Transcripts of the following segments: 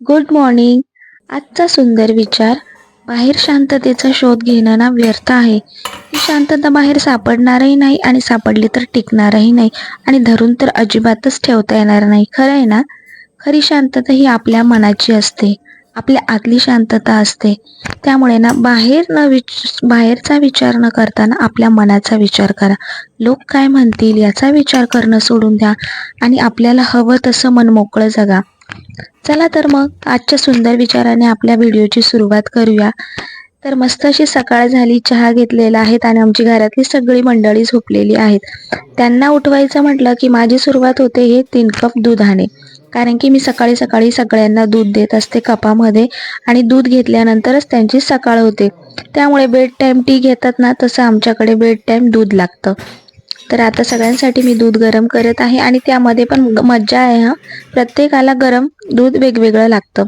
Good morning आजचा सुंदर विचार. बाहेर शांततेचा शोध घेणं ना व्यर्थ आहे. ही शांतता बाहेर सापडणारही नाही आणि सापडली तर टिकणारही नाही आणि धरून तर अजिबातच ठेवता येणार नाही. खरं आहे ना? खरी शांतता ही आपल्या मनाची असते. आपल्या आतली शांतता असते. त्यामुळे ना बाहेर न विच बाहेरचा विचार न करताना आपल्या मनाचा विचार करा. लोक काय म्हणतील याचा विचार करणं सोडून द्या आणि आपल्याला हवं तसं मन मोकळं जगा. चला तर मग आजच्या सुंदर विचाराने आपल्या व्हिडिओची सुरुवात करूया. तर मस्त अशी सकाळ झाली चहा घेतलेला आहेत आणि आमची घरातली सगळी मंडळी झोपलेली आहेत. त्यांना उठवायचं म्हटलं की माझी सुरुवात होते हे तीन कप दुधाने. कारण की मी सकाळी सकाळी सगळ्यांना दूध देत असते कपामध्ये आणि दूध घेतल्यानंतरच त्यांची सकाळ होते. त्यामुळे बेड टाईम टी घेतात ना तसं आमच्याकडे बेड टाईम दूध लागतं. तर आता सगळ्यांसाठी मी दूध गरम करत आहे आणि त्यामध्ये पण मज्जा आहे हा. प्रत्येकाला गरम दूध वेगवेगळं लागतं.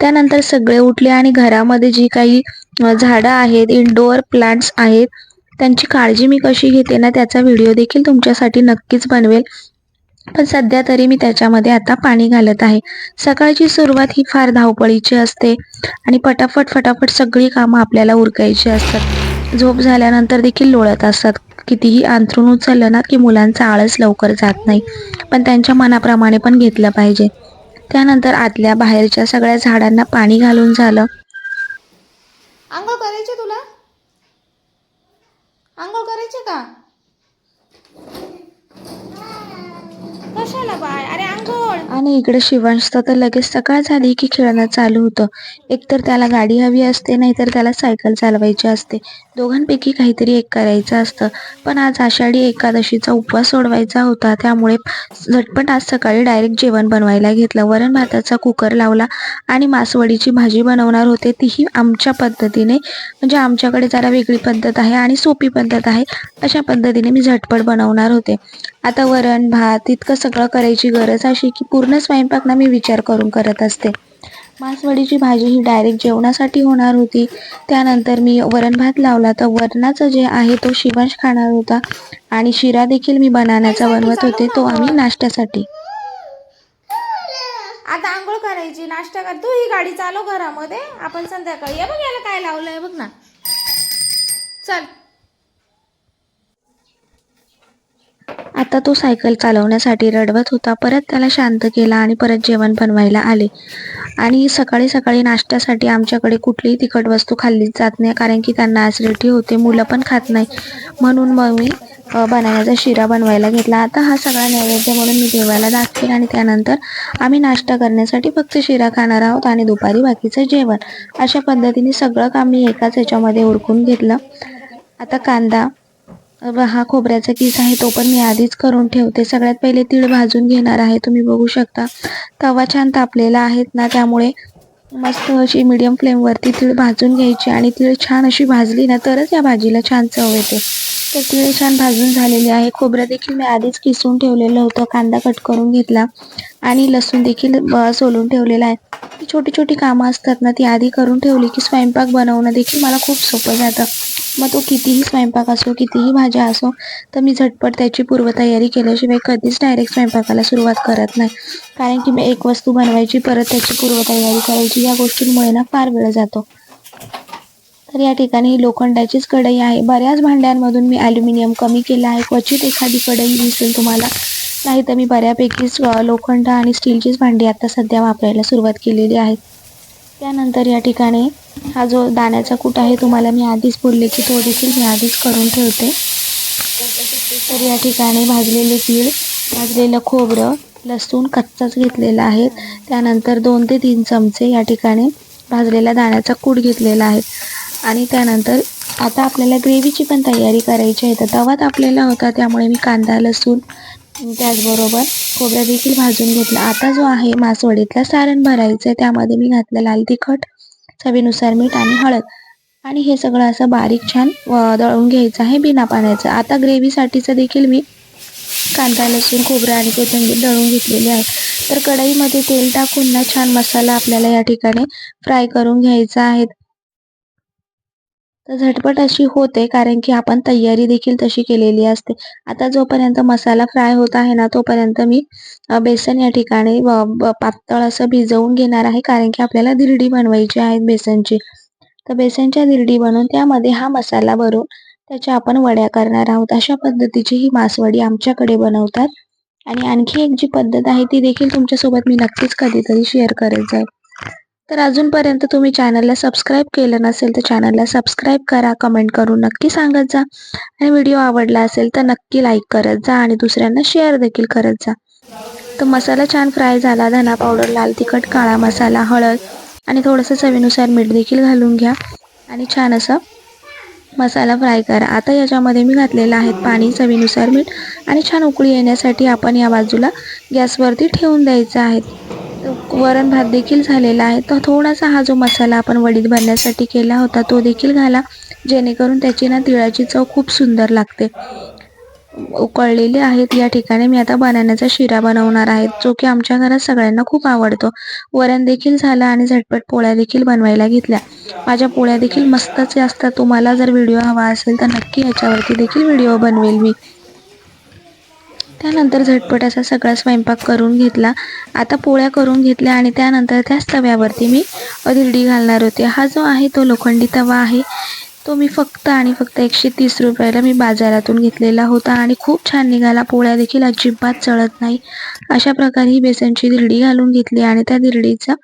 त्यानंतर सगळे उठले आणि घरामध्ये जी काही झाडं आहेत इनडोअर प्लांट्स आहेत त्यांची काळजी मी कशी घेते ना त्याचा व्हिडिओ देखील तुमच्यासाठी नक्कीच बनवेल. पण सध्या तरी मी त्याच्यामध्ये आता पाणी घालत आहे. सकाळची सुरुवात ही फार धावपळीची असते आणि पटापट फटाफट सगळी कामं आपल्याला उरकायची असतात. झोप झाल्यानंतर देखील लोळत असतात कितीही अंथरून उचललं ना की मुलांचा आळस लवकर जात नाही. पण त्यांच्या मनाप्रमाणे पण घेतलं पाहिजे. त्यानंतर आतल्या बाहेरच्या सगळ्या झाडांना पाणी घालून झालं. आंघोळ करायचे तुला? आंघोळ करायचे का? कशाला बाय? अरे आंघोळ. आणि इकडे शिवांशचं तर लगेच सकाळ झाली की खेळणं चालू होतं. एकतर त्याला गाडी हवी असते नाहीतर त्याला सायकल चालवायची असते. दोघांपैकी काहीतरी एक करायचं असतं. पण आज आषाढी एकादशीचा उपवास सोडवायचा होता त्यामुळे झटपट आज सकाळी डायरेक्ट जेवण बनवायला घेतलं. वरण भाताचा कुकर लावला आणि मासवडीची भाजी बनवणार होते. तीही आमच्या पद्धतीने म्हणजे आमच्याकडे जरा वेगळी पद्धत आहे आणि सोपी पद्धत आहे अशा पद्धतीने मी झटपट बनवणार होते. आता वरण भात इतकं सगळं करायची गरज अशी की पूर्ण स्वयंपाक ना मी विचार करून करत असते. मासवडीची भाजी ही डायरेक्ट जेवणासाठी होणार होती. त्यानंतर मी वरण भात लावला तर वरणाचं जे आहे तो शिवांश खाणार होता आणि शिरा देखील मी बनाण्याचा बनवत होते तो आम्ही नाश्त्यासाठी. आता आंघोळ करायची नाश्ता कर. तू ही गाडी चालव घरामध्ये. आपण संध्याकाळी. बघ याला काय लावलंय बघ ना. चल. आता तो सायकल चालवण्यासाठी रडवत होता. परत त्याला शांत केला आणि परत जेवण बनवायला आले. आणि सकाळी सकाळी नाश्त्यासाठी आमच्याकडे कुठलीही तिखट वस्तू खाल्लीच जात नाही कारण की त्यांना ॲसिडिटी होते मुलं पण खात नाही. म्हणून मग मी अ, बनाण्याचा शिरा बनवायला घेतला. आता हा सगळा नैवेद्य म्हणून मी देवाला दाखवेन आणि त्यानंतर आम्ही नाश्ता करण्यासाठी फक्त शिरा खाणार आहोत आणि दुपारी बाकीचं जेवण. अशा पद्धतीने सगळं काम मी एकाच ह्याच्यामध्ये उरकून घेतलं. आता कांदा हा खोबऱ्याचा किस आहे तो पण मी आधीच करून ठेवते. सगळ्यात पहिले तीळ भाजून घेणार आहे तुम्ही बघू शकता. तवा छान तापलेला आहेत ना त्यामुळे मस्त अशी मीडियम फ्लेमवरती तीळ भाजून घ्यायची. आणि तीळ छान अशी भाजली ना तरच या भाजीला छान चव येते. तर तीळ छान भाजून झालेली आहे. खोबरं देखील मी आधीच किसून ठेवलेलं होतं कांदा कट करून घेतला. आणि लसूण देखील सोलून ठेवलेला आहे. छोटी छोटी कामं असतात ना ती आधी करून ठेवली की स्वयंपाक बनवणं देखील मला खूप सोपं जातं. मग तो कितीही स्वयंपाक असो कितीही भाज्या असो तर मी झटपट त्याची पूर्वतयारी केल्याशिवाय कधीच डायरेक्ट स्वयंपाकाला सुरुवात करत नाही. कारण की मी एक वस्तू बनवायची परत त्याची पूर्वतयारी करायची या गोष्टींमुळे ना फार वेळ जातो. तर या ठिकाणी ही लोखंडाचीच कढई आहे. बऱ्याच भांड्यांमधून मी ॲल्युमिनियम कमी केलं आहे. क्वचित एखादी कढई दिसेल तुम्हाला. नाही तर मी बऱ्यापैकीच लोखंड आणि स्टीलचीच भांडी आता सध्या वापरायला सुरुवात केलेली आहे. त्यानंतर या ठिकाणी हा जो दाण्याचा कूट आहे तुम्हाला मी आधीच बोलले की तो देखील मी आधीच करून ठेवते. तर या ठिकाणी भाजलेले तीळ भाजलेलं खोबरं लसूण कच्चाच घेतलेला आहे. त्यानंतर दोन ते तीन चमचे या ठिकाणी भाजलेला दाण्याचा कूट घेतलेला आहे. आणि त्यानंतर आता आपल्याला ग्रेव्हीची पण तयारी करायची आहे. तर तवात आपल्याला होता त्यामुळे मी कांदा लसूण त्याचबरोबर खोबरं देखील भाजून घेतलं. आता जो आहे मासवडीतला सारण भरायचं आहे त्यामध्ये मी घातलं लाल तिखट चवीनुसार मीठ आणि हळद. आणि हे सगळं असं बारीक छान दळून घ्यायचं आहे बिना पाण्याचं. आता ग्रेव्हीसाठीचं देखील मी कांदा लसूण खोबरं आणि कोथिंबीर दळून घेतलेली आहे. तर कढईमध्ये तेल टाकून ना छान मसाला आपल्याला या ठिकाणी फ्राय करून घ्यायचा आहे. तर झटपट अशी होते कारण की आपण तयारी देखील तशी केलेली असते. आता जोपर्यंत मसाला फ्राय होत आहे ना तोपर्यंत मी बेसन या ठिकाणी पातळ असं भिजवून घेणार आहे कारण की आपल्याला धिरडी बनवायची आहे बेसनची. तर बेसनच्या धिरडी बनवून त्यामध्ये हा मसाला भरून त्याच्या आपण वड्या करणार आहोत. अशा पद्धतीची ही मासवडी आमच्याकडे बनवतात. आणि आणखी एक जी पद्धत आहे ती देखील तुमच्यासोबत मी नक्कीच कधीतरी शेअर करत जाईल. तर अजूनपर्यंत तुम्ही चॅनलला सबस्क्राईब केलं नसेल तर चॅनलला सबस्क्राईब करा कमेंट करून नक्की सांगत जा. आणि व्हिडिओ आवडला असेल तर नक्की लाईक करत जा आणि दुसऱ्यांना शेअर देखील करत जा. तर मसाला छान फ्राय झाला धना पावडर लाल तिखट काळा मसाला हळद आणि थोडंसं चवीनुसार मीठ देखील घालून घ्या. आणि छान असं मसाला फ्राय करा. आता याच्यामध्ये मी घातलेलं आहे पाणी चवीनुसार मीठ आणि छान उकळी येण्यासाठी आपण या बाजूला गॅसवरती ठेवून द्यायचं आहे. वरण भात देखील झालेला आहे. तर थोडासा हा जो मसाला आपण वडीत भरण्यासाठी केला होता तो देखील घाला. जेणेकरून त्याची ना तिळाची चव खूप सुंदर लागते. उकळलेली आहेत. या ठिकाणी मी आता बनाण्याचा शिरा बनवणार आहे जो की आमच्या घरात सगळ्यांना खूप आवडतो. वरण देखील झालं आणि झटपट पोळ्या देखील बनवायला घेतल्या. माझ्या पोळ्या देखील मस्तच असतात. तुम्हाला जर व्हिडिओ हवा असेल तर नक्की याच्यावरती देखील व्हिडिओ बनवेल मी. त्यानंतर झटपट असा सगळा स्वयंपाक करून घेतला. आता पोळ्या करून घेतल्या आणि त्यानंतर त्याच तव्यावरती मी धिरडी घालणार होते. हा जो आहे तो लोखंडी तवा आहे. तो मी फक्त आणि फक्त एकशे तीस रुपयाला मी बाजारातून घेतलेला होता आणि खूप छान निघाला. पोळ्या देखील अजिबात चढत नाही. अशा प्रकारे ही बेसनची दिरडी घालून घेतली आणि त्या दिरडीचा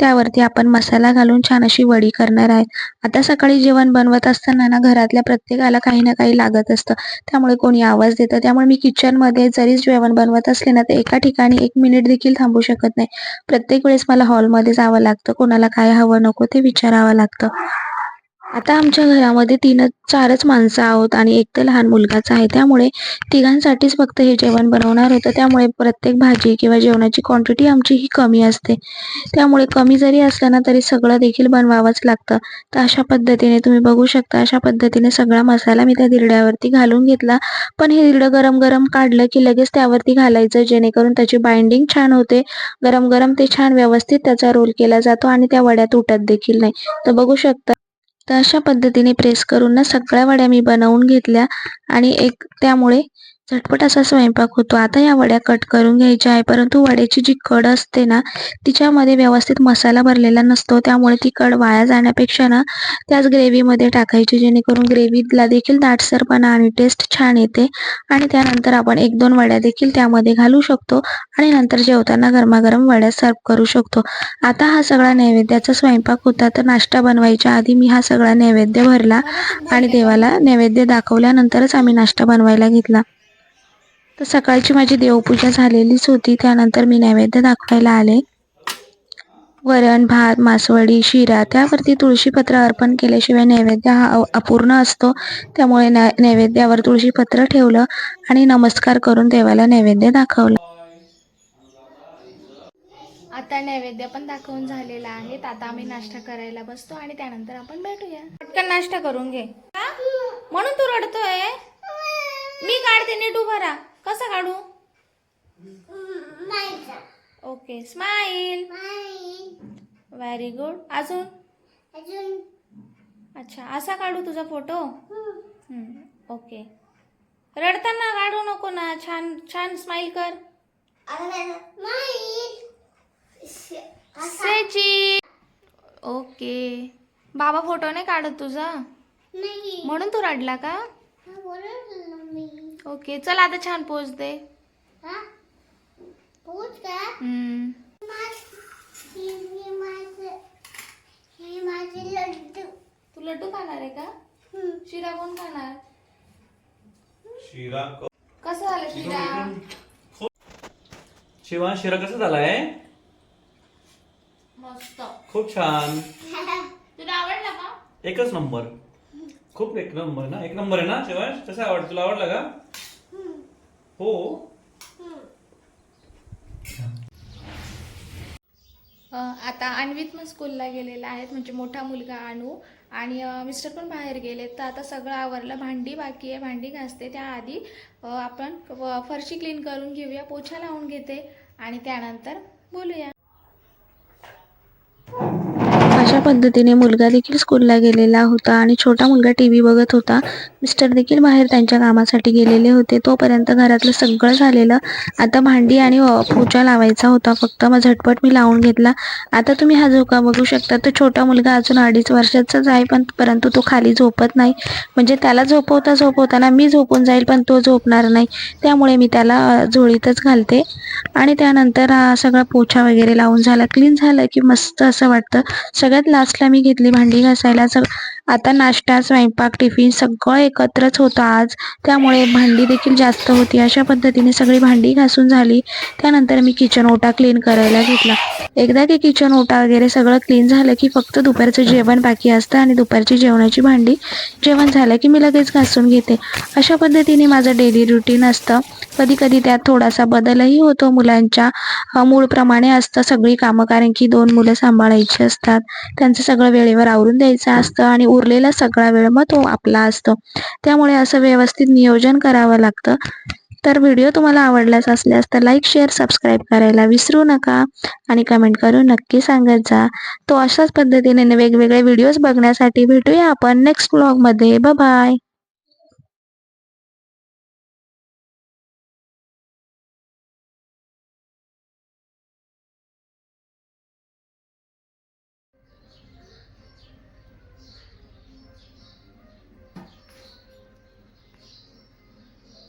त्यावरती आपण मसाला घालून छान अशी वडी करणार आहे. आता सकाळी जेवण बनवत असताना ना घरातल्या प्रत्येकाला काही ना काही लागत असतं. त्यामुळे कोणी आवाज देतं. त्यामुळे मी किचनमध्ये जरी जेवण बनवत असले ना तर एका ठिकाणी एक मिनिट देखील थांबू शकत नाही. प्रत्येक वेळेस मला हॉलमध्ये जावं लागतं. कोणाला काय हवं नको ते विचारावं लागतं. आता आमच्या घरामध्ये तीन चारच माणसं आहोत आणि एक तर लहान मुलगाच आहे. त्यामुळे तिघांसाठीच फक्त हे जेवण बनवणार होतं. त्यामुळे प्रत्येक भाजी किंवा जेवणाची क्वांटिटी आमची ही कमी असते. त्यामुळे कमी जरी असलं ना तरी सगळं देखील बनवावंच लागतं. तर अशा पद्धतीने तुम्ही बघू शकता अशा पद्धतीने सगळा मसाला मी त्या दिरड्यावरती घालून घेतला. पण हे दिरडं गरम गरम काढलं की लगेच त्यावरती घालायचं जेणेकरून त्याची बाइंडिंग छान होते. गरम गरम ते छान व्यवस्थित त्याचा रोल केला जातो आणि त्या वड्या तुटत देखील नाही. तर बघू शकता. तर अशा पद्धतीने प्रेस करून ना सगळ्या वड्या मी बनवून घेतल्या आणि एक त्यामुळे झटपट असा स्वयंपाक होतो. आता या वड्या कट करून घ्यायच्या आहे परंतु वड्याची जी कड असते ना तिच्यामध्ये व्यवस्थित मसाला भरलेला नसतो. त्यामुळे ती कड वाया जाण्यापेक्षा ना त्याच ग्रेव्हीमध्ये टाकायची जेणेकरून ग्रेव्हीला देखील दाटसरपणा आणि टेस्ट छान येते. आणि त्यानंतर आपण एक दोन वड्या देखील त्यामध्ये घालू शकतो आणि नंतर जेवताना गरमागरम वड्या सर्व करू शकतो. आता हा सगळा नैवेद्याचा स्वयंपाक होता तर नाश्ता बनवायच्या आधी मी हा सगळा नैवेद्य भरला आणि देवाला नैवेद्य दाखवल्यानंतरच आम्ही नाश्ता बनवायला घेतला. तर सकाळची माझी देवपूजा झालेलीच होती. त्यानंतर मी नैवेद्य दाखवायला आले. वरण भात मासवडी शिरा त्यावरती तुळशीपत्र अर्पण केल्याशिवाय नैवेद्य हा अपूर्ण असतो. त्यामुळे नैवेद्यावर तुळशीपत्र ठेवलं आणि नमस्कार करून देवाला नैवेद्य दाखवलं. आता नैवेद्य पण दाखवून झालेला आहे. तर आता आम्ही नाश्ता करायला बसतो आणि त्यानंतर आपण भेटूया. पटकन नाश्ता करून घे. म्हणून तू रडतोय? मी काढते नीट उभा राहा. कसं काढू? Okay smile. व्हेरी गुड अजून? अच्छा असा काढू तुझा फोटो? ओके. रडताना काढू नको ना छान छान स्माईल कर. ओके. बाबा फोटो नाही काढत तुझा? म्हणून तू रडला का? ओके चल आता छान पोच दे. हम्म. तू लड्डू खाणार आहे का? शिरा कोण खाणार? शिरा कसं झालं शिरा? शिवा शिरा कसा झालाय? मस्त. खूप छान. तुला आवडला का? एकच नंबर. खूप एक नंबर ना? एक नंबर आहे ना शिवाय कसा आवडत तुला आवडला का? हो. आता अन्वित पण स्कूलला गेलेला आहेत म्हणजे मोठा मुलगा आणू आणि मिस्टर पण बाहेर गेलेत तर आता सगळं आवरलं. भांडी बाकी आहे. भांडी घासते त्याआधी. आपण फरशी क्लीन करून घेऊया. पोछा लावून घेते. आणि त्यानंतर बोलूया. पद्धतीने मुलगा देखील स्कूलला गेलेला होता आणि छोटा मुलगा टी व्ही बघत होता. मिस्टर देखील बाहेर त्यांच्या कामासाठी गेलेले होते. तोपर्यंत घरातलं सगळं झालेलं आता भांडी आणि अ, पोछा लावायचा होता. फक्त मग झटपट मी लावून घेतला. आता तुम्ही हा झोका बघू शकता. तो छोटा मुलगा अजून अडीच वर्षाचाच आहे पण परंतु तो खाली झोपत नाही. म्हणजे त्याला झोपवता झोपवताना मी झोपून जाईल पण तो झोपणार नाही. त्यामुळे मी त्याला झोळीतच घालते. आणि त्यानंतर सगळा पोछा वगैरे लावून झाला. क्लीन झालं की मस्त असं वाटतं. सगळ्यात लास्टला मी घेतली भांडी घासायला. जर आता नाश्ता स्वयंपाक टिफिन सगळं एकत्रच होतं आज. त्यामुळे भांडी देखील जास्त होती. अशा पद्धतीने सगळी भांडी घासून झाली. त्यानंतर मी किचन ओटा क्लीन करायला घेतला. एकदा की किचन ओटा वगैरे सगळं क्लीन झालं की फक्त दुपारचं जेवण बाकी असतं आणि दुपारची जेवणाची भांडी जेवण झालं की मी लगेच घासून घेते. अशा पद्धतीने माझं डेली रुटीन असतं. कधी कधी त्यात थोडासा बदलही होतो मुलांच्या. मूळप्रमाणे असतं सगळी कामं कारण की दोन मुलं सांभाळायची असतात. त्यांचं सगळं वेळेवर आवरून द्यायचं असतं आणि उरलेला सगळा वेळ मग तो आपला असतो. त्यामुळे असं व्यवस्थित नियोजन करावं लागतं. तर व्हिडिओ तुम्हाला आवडलाच असल्यास तर लाईक शेअर सबस्क्राईब करायला विसरू नका आणि कमेंट करून नक्की सांगत जा. तो अशाच पद्धतीने वेगवेगळे व्हिडिओज बघण्यासाठी भेटूया आपण नेक्स्ट ब्लॉगमध्ये. बाय